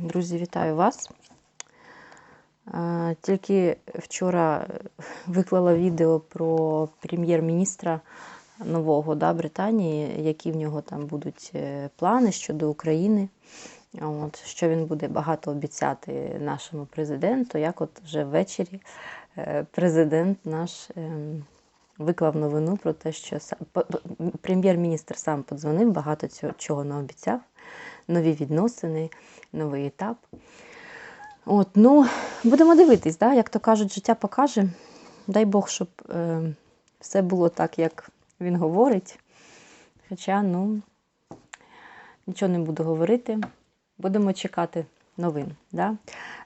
Друзі, вітаю вас. Тільки вчора виклала відео про прем'єр-міністра нового да, Британії, які в нього там будуть е, плани щодо України. От, Що він буде багато обіцяти нашому президенту. Як от вже ввечері е, президент наш ем, виклав новину про те, що прем'єр-міністр сам подзвонив, багато цього чого наобіцяв, нові відносини, новий етап. От, ну, будемо дивитись, да? як то кажуть, життя покаже. Дай Бог, щоб е, все було так, як він говорить. Хоча, ну, нічого не буду говорити. Будемо чекати новин. Да?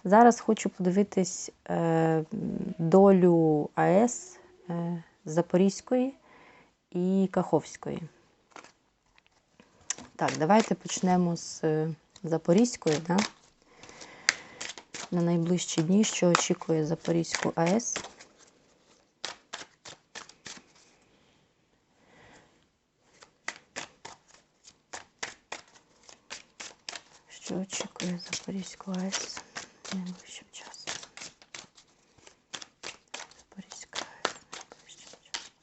Зараз хочу подивитись е, долю АЕС е, Запорізької і Каховської. Так, давайте почнемо з е, Запорізької. Да? На найближчі дні, що очікує Запорізьку АЕС. Що очікує Запорізьку АЕС найближчим часом? Запорізька АЕС найближчим часом.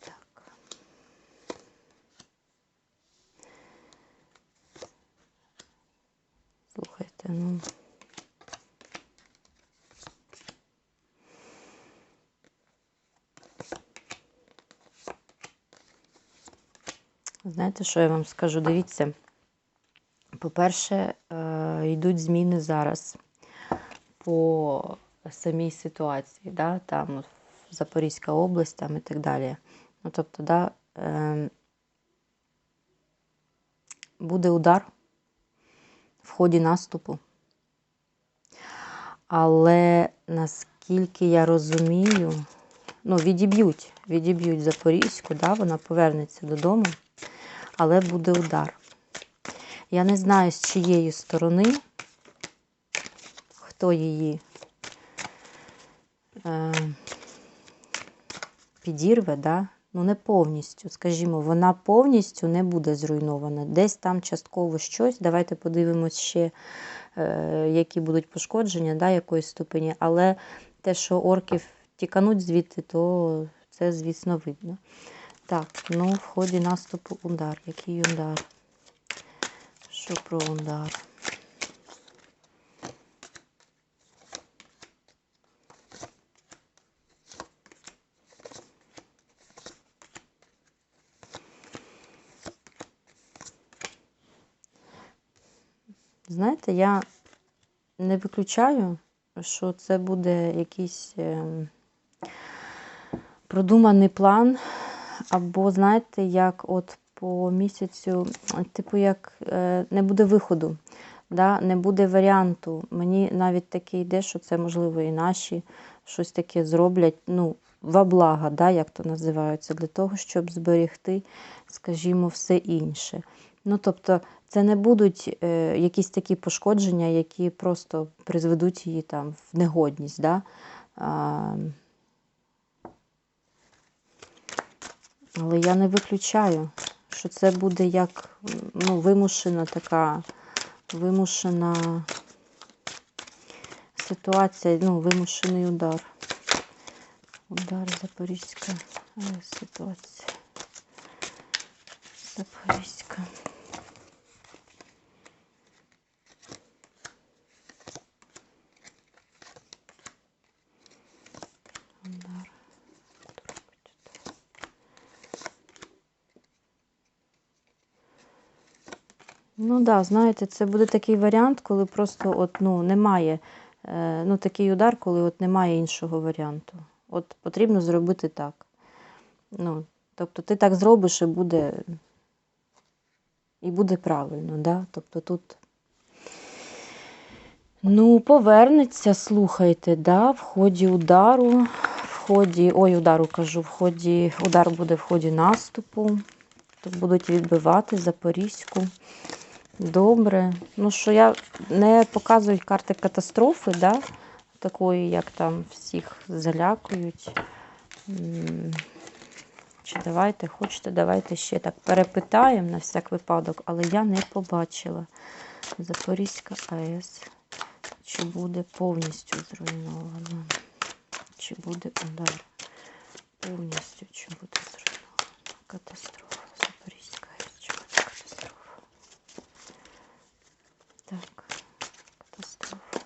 Так. Слухайте, ну. Знаєте, що я вам скажу? Дивіться. По-перше, е, йдуть зміни зараз по самій ситуації, да? там Запорізька область там і так далі. Ну, тобто, да, е, буде удар в ході наступу. Але наскільки я розумію, ну, відіб'ють, відіб'ють Запорізьку, да, вона повернеться додому, але буде удар. Я не знаю, з чиєї сторони, хто її е, підірве, да? Ну не повністю, скажімо, вона повністю не буде зруйнована. Десь там частково щось. Давайте подивимось ще, е, які будуть пошкодження, да, якої ступені. Але те, що орків тікануть звідти, то це, звісно, видно. Так, ну в ході наступу удар. Який удар? Що про удар? Знаєте, я не виключаю, що це буде якийсь ем, продуманий план, або, знаєте, як от по місяцю, типу, як е, не буде виходу, да? не буде варіанту. Мені навіть таке йде, що це, можливо, і наші щось таке зроблять, ну, во благо, да, як то називається, для того, щоб зберегти, скажімо, все інше. Ну, тобто, це не будуть е, якісь такі пошкодження, які просто призведуть її там в негодність. Да? А, але я не виключаю, що це буде як ну, вимушена така вимушена ситуація, ну, вимушений удар. Удар Запорізька е, ситуація. Запорізька. Ну да, знаєте, це буде такий варіант, коли просто от, ну, немає, е, ну, такий удар, коли от немає іншого варіанту. От потрібно зробити так. Ну, тобто ти так зробиш і буде, і буде правильно, да? Тобто тут. Ну, повернеться, слухайте, да, в ході удару, в ході, ой, удару кажу, в ході, удар буде в ході наступу. Тут будуть відбивати Запорізьку. Добре. Ну що я не показують карти катастрофи, да? такої, як там всіх залякують. Чи давайте, хочете, давайте ще так перепитаємо на всяк випадок, але я не побачила. Запорізька АЕС. Чи буде повністю зруйнована? Чи буде удар? Повністю чи буде зруйнована? Катастрофа. Запорізька АЕС. Чи буде катастрофа? Так, катастрофа.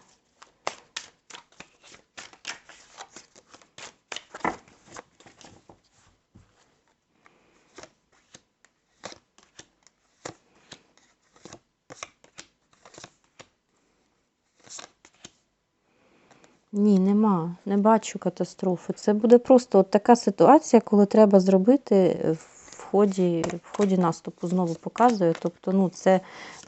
Ні, нема. Не бачу катастрофи. Це буде просто от така ситуація, коли треба зробити в ході, в ході наступу. Знову показую. Тобто, ну, це,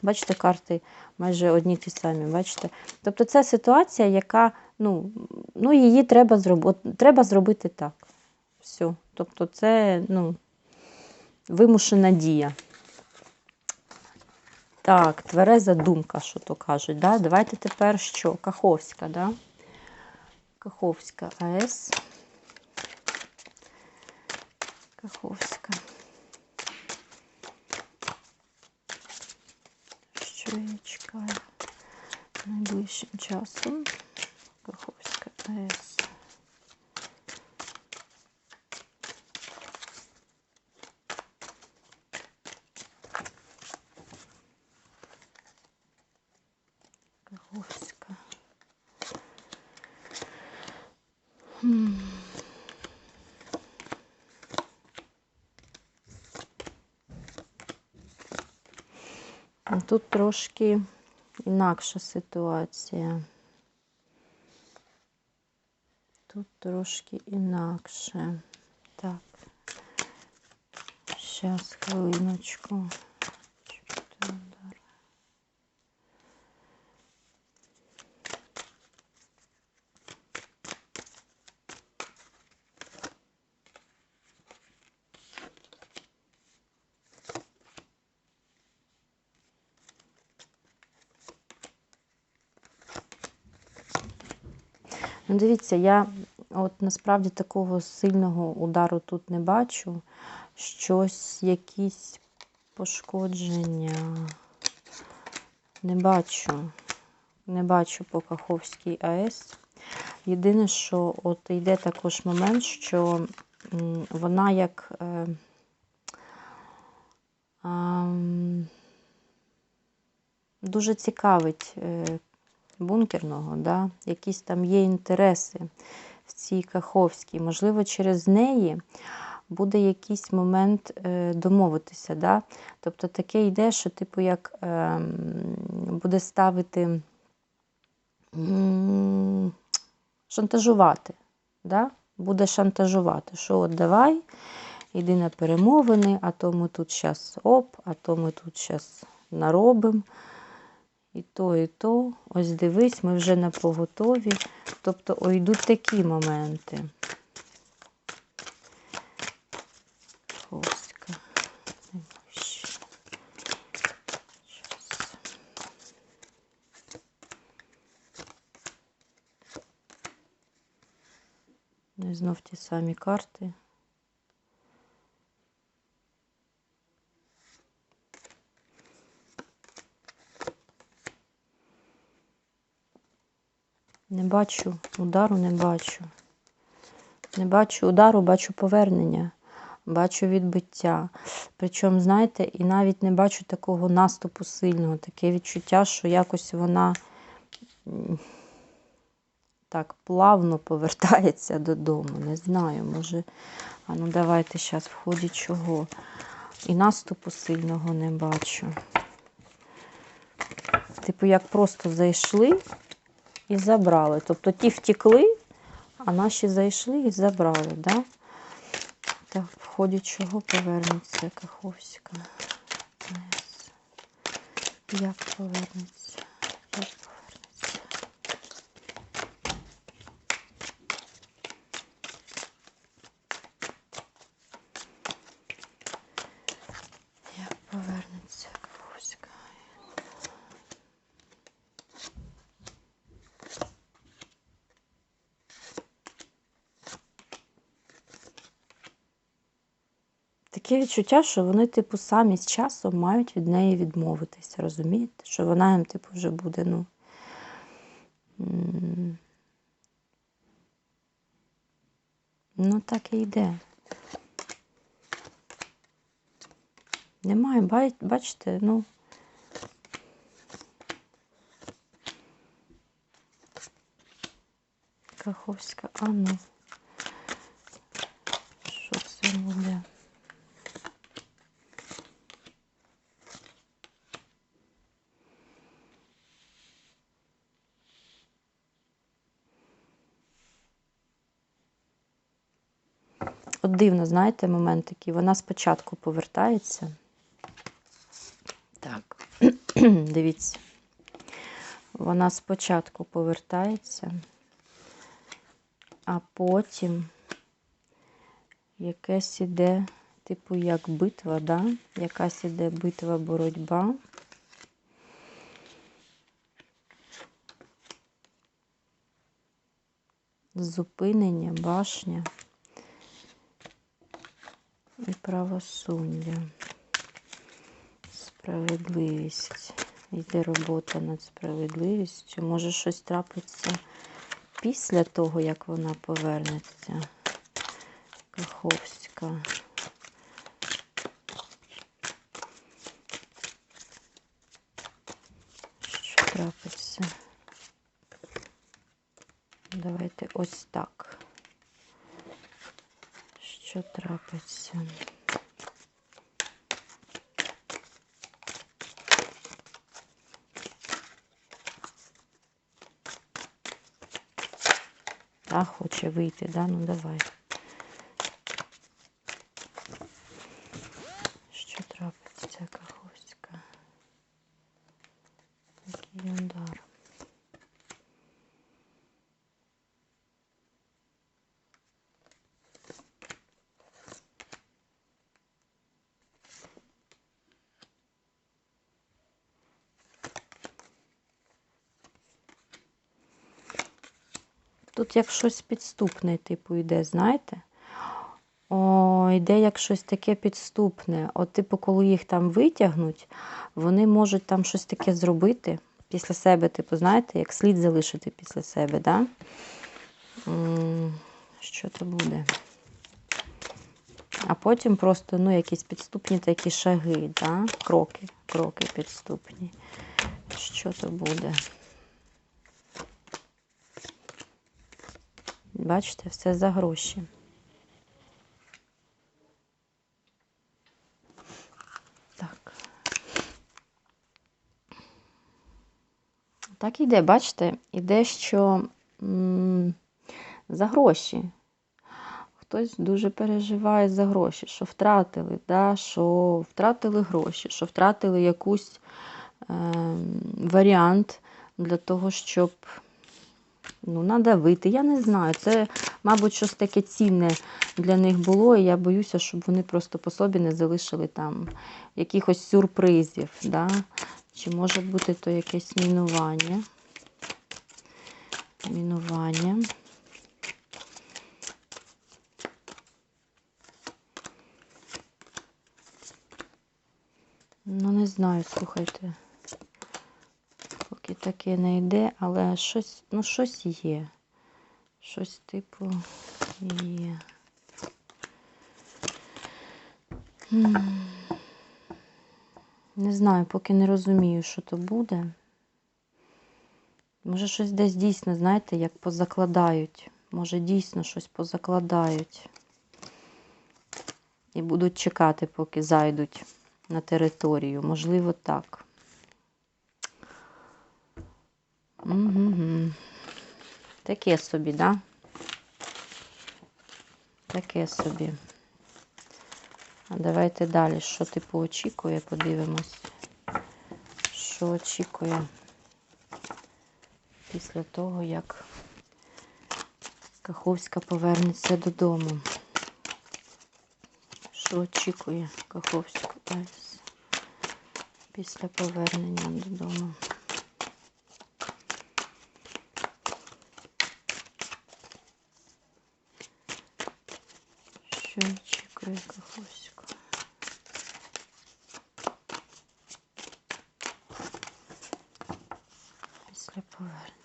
бачите, карти майже одні ті самі. Бачите? Тобто, це ситуація, яка, ну, ну її треба зробити. Треба зробити так. Все. Тобто, це, ну, вимушена дія. Так, твереза думка, що то кажуть. Да? Давайте тепер що? Каховська, да? Каховська АЕС. Каховська. Що я чекаю найближчим часом? Каховська АЕС. Тут трошки інакша ситуація. Тут трошки інакше. Так. Зараз, хвилиночку. Чи буде удар? Ну, дивіться, я от насправді такого сильного удару тут не бачу. Щось, якісь пошкодження. Не бачу. Не бачу по Каховській АЕС. Єдине, що от йде також момент, що вона як. Е, ам, дуже цікавить е, бункерного, да? якісь там є інтереси в цій Каховській. Можливо, через неї буде якийсь момент е, домовитися. Да? Тобто таке йде, що типу як е, буде ставити м, шантажувати. Да? Буде шантажувати, що от давай, йди на перемовини, а то ми тут зараз оп, а то ми тут зараз наробимо. І то, і то. Ось дивись, ми вже на поготові. Тобто, о, такі моменти. Щас. Ну і знов ті самі карти. Не бачу удару, не бачу. Не бачу удару, бачу повернення, бачу відбиття. Причому, знаєте, і навіть не бачу такого наступу сильного, таке відчуття, що якось вона так плавно повертається додому. Не знаю, може. А ну давайте зараз в ході чого. І наступу сильного не бачу. Типу, як просто зайшли і забрали. Тобто ті втекли, а наші зайшли і забрали. Да? Так, в ході чого повернеться Каховська? Як повернеться? Як повернеться? Як повернеться Каховська? АЕС? Таке відчуття, що вони, типу, самі з часом мають від неї відмовитися, розумієте? Що вона їм, типу, вже буде, ну. Ну, так і йде. Немає, бачите, ну. Каховська, а ну. Що це буде? Дивно, знаєте, момент такий. Вона спочатку повертається. Так, дивіться. Вона спочатку повертається, а потім якесь іде, типу, як битва, да? якась іде битва, боротьба. Зупинення, башня і правосуддя. Справедливість. Йде робота над справедливістю. Може щось трапиться після того, як вона повернеться. Каховська. Що трапиться? Давайте ось так. Що трапиться? Та хоче вийти, да? Ну давай. Що трапиться ця Каховська? Який удар. Тут як щось підступне, типу, йде, знаєте? О, йде як щось таке підступне. От, типу, коли їх там витягнуть, вони можуть там щось таке зробити після себе, типу, знаєте, як слід залишити після себе, да? Що то буде? А потім просто ну, якісь підступні такі шаги, да? кроки, кроки підступні. Що то буде? Бачите, все за гроші. Так. Так іде, бачите, іде, що за гроші. Хтось дуже переживає за гроші, що втратили, да, що втратили гроші, що втратили якусь е, варіант для того, щоб ну, надавити. Я не знаю. Це, мабуть, щось таке цінне для них було, і я боюся, щоб вони просто по собі не залишили там якихось сюрпризів. Да? Чи може бути то якесь мінування? Мінування. Ну, не знаю, слухайте. Таке не йде, але щось, ну, щось є. Щось типу є. Не знаю, поки не розумію, що то буде. Може, щось десь дійсно, знаєте, як позакладають. Може, дійсно щось позакладають. І будуть чекати, поки зайдуть на територію. Можливо, так. Угу. Таке собі, да? Таке собі. А давайте далі. Що типу очікує, подивимось. Що очікує після того, як Каховська повернеться додому. Що очікує Каховська Айс після повернення додому? Що очікує Каховська? для повернення.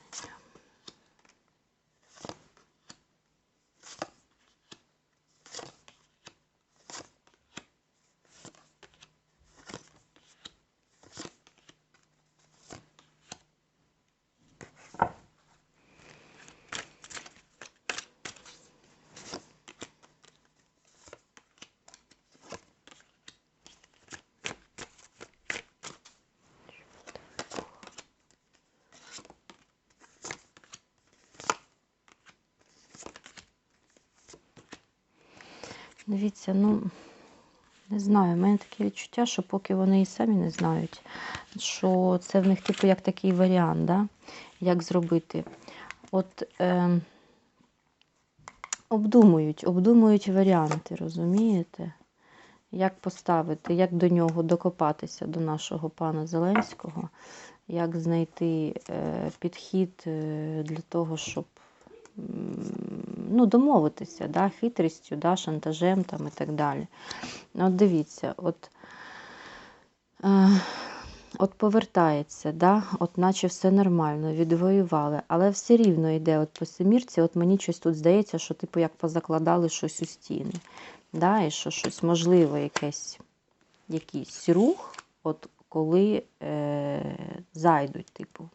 Дивіться, ну не знаю, в мене таке відчуття, що поки вони і самі не знають, що це в них, типу, як такий варіант, да? як зробити. От е, обдумують, обдумують варіанти, розумієте? Як поставити, як до нього докопатися, до нашого пана Зеленського, як знайти е, підхід е, для того, щоб ну, домовитися, да, хитрістю, да, шантажем там, і так далі. От дивіться, от, е, от повертається, да, от наче все нормально, відвоювали, але все рівно йде от по семірці, от мені щось тут здається, що типу як позакладали щось у стіни. Да, і що щось можливо, якесь, якийсь рух, от коли е, зайдуть, типу.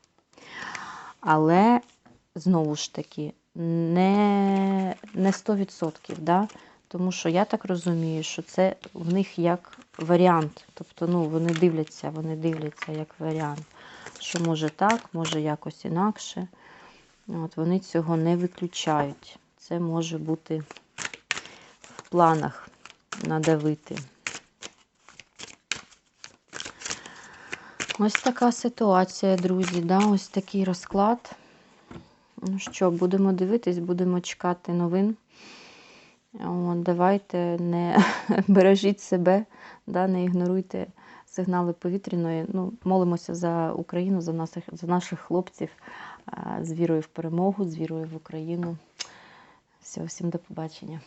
Але знову ж таки, не, не 100%, да? тому що я так розумію, що це в них як варіант. Тобто, ну, вони дивляться, вони дивляться як варіант, що може так, може якось інакше. От, вони цього не виключають. Це може бути в планах надавити. Ось така ситуація, друзі. Да? Ось такий розклад. Ну що, будемо дивитись, будемо чекати новин. От, давайте не бережіть себе, да, не ігноруйте сигнали повітряної. Ну, молимося за Україну, за наших, за наших хлопців, з вірою в перемогу, з вірою в Україну. Все, всім до побачення.